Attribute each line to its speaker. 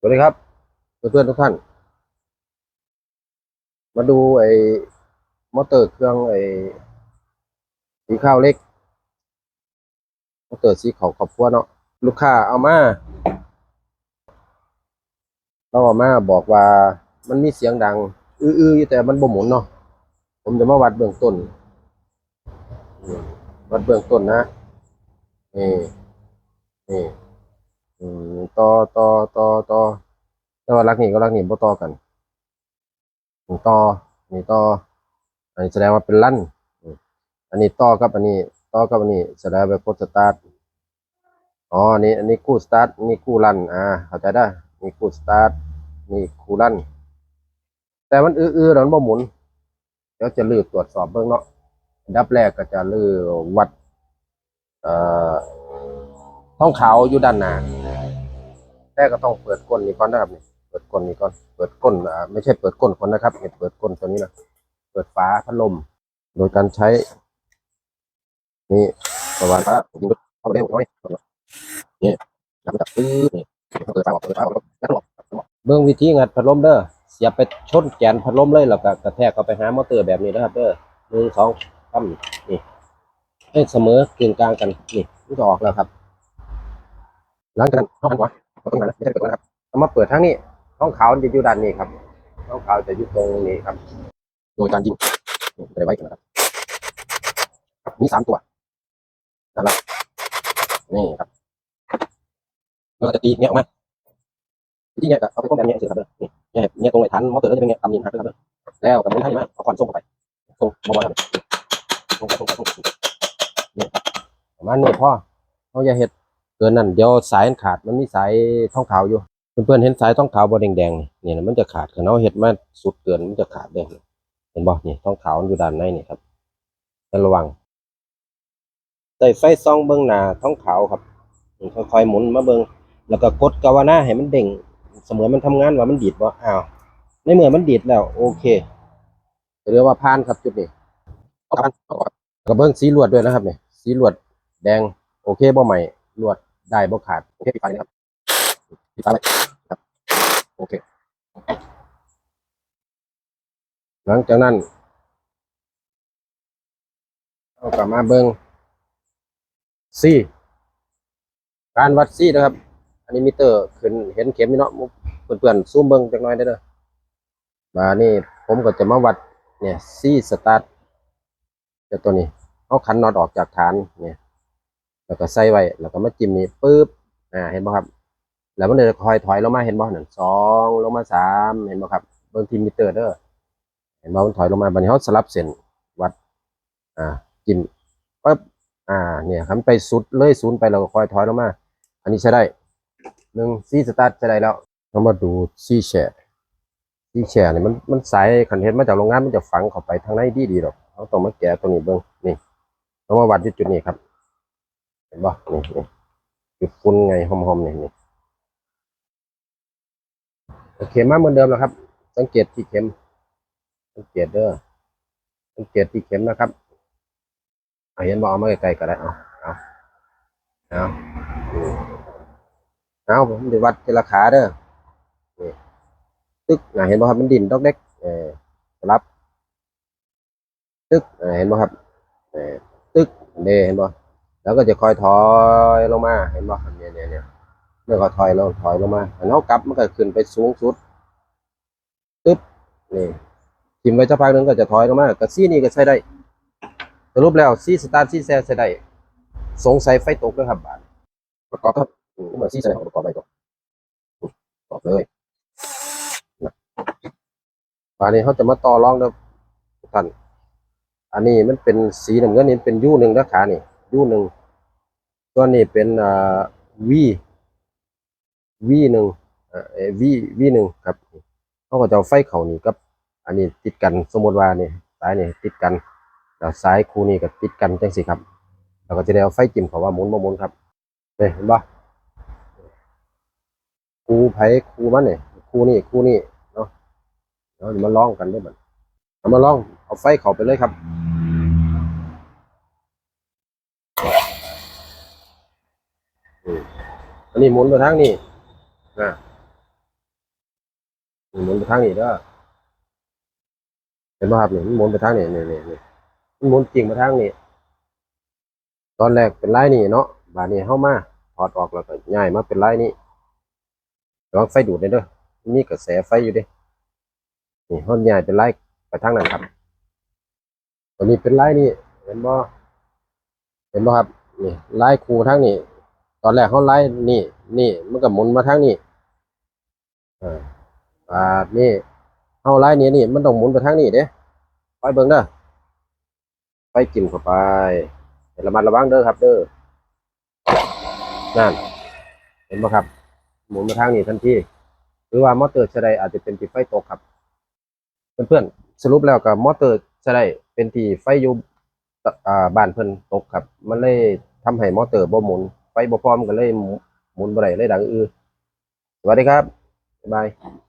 Speaker 1: สวัสดีครับเพื่อนๆทุกท่าน มาดูไอ้มอเตอร์เครื่องไอ้สีข้าวเล็กมอเตอร์สีขาวขอบพัวเนาะลูกค้าเอามาเราเอามาบอกว่ามันมีเสียงดัง อื้อๆอยู่แต่มันบ่หมุนเนาะผมจะมาวัดเบื้องต้นวัดเบื้องต้นนะนี่นี่ อืมต่อต่อต่อต่อแต่ว่ารักนี่ก็รักนี่บ่ต่อกันต่อนี่ต่ออันนี้แสดงว่าเป็นลั่นอืมอันนี้ต่อกับอันนี้ต่อกับอันนี้แสดงว่าเป็นสตาร์ทอ๋ออันนี้อันนี้คู่สตาร์ทนี่คู่ลั่นอ่าเข้าใจได้นี่คู่สตาร์ทนี่คู่ลั่นแต่มันอื้อๆแล้วมันบ่หมุนเดี๋ยวจะลือตรวจสอบเบิ่งเนาะดับแรกก็จะลือวัดเอ่อท้องขาวอยู่ด้านหน้า แต่ก็ต้องเปิดก้นนี้ก่อนนะครับนี่เปิดก้นนี้ก่อน เปิดก้นอ่าไม่ใช่เปิดก้นคนนะครับเนี่ยเปิดก้นตัวนี้นะเปิดฝาพัดลม โดยการใช้ นี่ประมาณว่ายิงเข้าไปได้หมดเลยนี่แล้วก็ปื้ดนี่เปิดฝาออกเปิดฝาออกแล้วออกเบื้องวิธีงัดพัดลมเด้อเสียบไปชนแกนพัดลมเลยแล้วก็กระแทกเข้าไปหามอเตอร์แบบนี้นะครับเด้อหนึ่งสองสามนี่ให้เสมอกึ่งกลางกันนี่มันจะออกแล้วครับหลังจากนั้นเข้ากันวะ ตรงนั้นไม่ใช่เปิดนะครับเอามาเปิดทางนี้ท้องขาวจะอยู่ด้านนี้ครับท้องขาวจะอยู่ตรงนี้ครับ โดยการยิงจะได้ไว้กันนะครับมีสามตัวนะครับนี่ครับแล้วก็จะตีเนี่ยออกมาที่เนี่ยก็เอาไปป้องกันเนี่ยเสียครับนี่เนี่ยเนี่ยตรงไอ้ฐานมอเตอร์จะเป็นเนี่ยตำยิงหักนะครับแล้วกับมันให้มาเอาควันส่งไปส่งมาบอลครับส่งไปส่งไปส่งไปนี่ประมาณนี้พ่อเขาอย่าเห็ด เกินนั่นเดี๋ยวสายมันขาดมันมีสายท้องขาวอยู่ เพื่อนๆเห็นสายท้องขาวบอแดงๆนี่เนี่ยนะมันจะขาดขนาดเห็ดมาสุดเกินมันจะขาดเลยเห็นบ่นี่ท้องขาวมันอยู่ด้านในนี่ครับให้ระวังใส่ไฟซองเบื้องหน้าท้องขาวครับนี่ค่อยๆหมุนมาเบิ่งแล้วก็กดกาวนาให้มันเด้งเสมือนมันทำงานว่ามันดีดบ่อ้าวในเมื่อมันดีดแล้ว โอเคเรียกว่าผ่านครับจุดนี้เอากลับเอากลับกระเบื้องสีลวดด้วยนะครับเนี่ยสีลวดแดงโอเคบ่ใหม่ลวด ได้บ่ขาดโอเคปิดไฟเลยครับปิดไฟเลยครับโอเค หลังจากนั้นเอากลับมาเบิ้งซี่การวัดซี่นะครับ อันนี้มิเตอร์ขึ้นเห็นเข็มนี่เนาะเพื่อนๆซูมเบิ้งจักหน่อยได้เด้อมานี่ผมก็จะมาวัดเนี่ยซี่สตาร์ทจ้าตัวนี้เอาขันน็อตออกจากฐานเนี่ย แล้วก็ใส่ไว้แล้วก็มาจิ้มนี่ปึ๊บอ่าเห็นบ่ครับ แล้วมันจะคอยถอยลงมาเห็นบ่นั่นสองลงมาสามเห็นบ่ครับเบิ่งทีมิเตอร์เด้อเห็นบ่มันถอยลงมาบันี้เฮาสลับเส้นวัดอ่าจิ้มปึ๊บอ่าเนี่ยครับไปสุดเลยศูนย์ไปแล้วก็คอยถอยลงมา อันนี้ใช้ได้หนึ่งซีสตาร์ทใช้ได้แล้วเรามาดูซีแชร์ซีแชร์นี่ยมันมันสายคันเห็นมาจากโรงงานมันจะฝังเข้าไปทางในดีดีๆดอกเราต้องมาแกะตรงนี้เบิ่งนี่เรามาวัดที่จุดนี้ครับ เห็นป่นี่นี่คือฟุ้นไงหอมๆนี่นี่โอเคมาเหมือนเดิมแล้วครับ สังเกตที่เข็ม สังเกตเด้อสังเกตที่เข็มนะครับเอาเห็นบอกเอามาไกลๆก็ได้เอาเอาเอาเอาผมจะวัดทีละขาเด้อนี่ตึกเห็นป่ครับมันดินดอกเล็กเออสลับตึกเห็นป่ครับเออตึกเด้เห็นป่ แล้วก็จะคอยถอยลงมาเห็นบ่เนี่ยเนี่ยเนี่ยเมื่อเขาถอยลงถอยลงมาอันเขากลับมันก็ขึ้นไปสูงสุดตึ๊บนี่ทิมไว้สักพักนึงก็จะถอยลงมากระซี่นี่ก็ใช้ได้สรุปแล้วซี่สตาร์ซี่แซ่ใช้ได้สงสัยไฟตกด้วยครับบาทประกอบครับอืมเหมือนซี่แซของประกอบไปก่อนประกอบเลยนะบาทนี้เขาจะมาต่อรองเด้อทุกท่านอันนี้มันเป็นสีน้ำเงินนี่เป็นยู่หนึ่งนะขานี่ ยูหนึ่งตัวนี้เป็นอ่าวีวีหนึ่งอ่าวีวีหนึ่งครับเขาก็จะเอาไฟเขานี่กับ อันนี้ติดกันสมมติว่านี่สายนี่ติดกันแล้วสายคู่นี้ก็ติดกันจังสิครับเราก็จะได้เอาไฟจิ้มเขาว่าหมุนบ่หมุนครับเนี่ยเห็นปะคูไผคูมันเนี่ยคูนี่คูนี่เนาะเราะมาลองกันด้วยมันเอามาลองเอาไฟเขาไปเลยครับ นนี้หมุนไปทางนี้นะหมุนไปทางนี้เด้อเห็นไหมครับนี่มันหมุนไปทางนี้นี่นี่นี่มันหมุนจริงไปทางนี้ ตอนแรกเป็นไล่นี่เนาะบาดนี้เข้ามาถอดออกแล้วก็ย้ายมาเป็นไล่นี่ระวังไฟดูดเด้อมันมีกระแสไฟอยู่เด้นี่เขาย้ายเป็นไล่ไปทางนั้นครับตัวนี้เป็นไล่นี่เห็นบ่เห็นบ่ครับนี่ไล่คูทางนี้ อนแรกเขาไล่นี่ นี่มันก็หมุนมาทางนี้อ่าบาดนี้เขาไล่นี่นี่มันต้องหมุนไปทางนี้เด้ไปเบิ่งเด้อไปจิ้มเข้าไประมัดระวังเด้อครับ เด้อนั่นเห็นไหมครับ หมุนมาทางนี้ทันทีหรือว่ามอเตอร์ชะไดอาจจะเป็นที่ไฟตกครับเพื่อนๆสรุปแล้วกับมอเตอร์ชะไดเป็นที่ไฟอยู่อ่าบ้านเพิ่นตกครับ มันเลยทำให้มอเตอร์บ่หมุน ฟบ่พร้อมกันเลยหมุนบ่ได้เลยดังอือสวัสดีครับบ๊ายบาย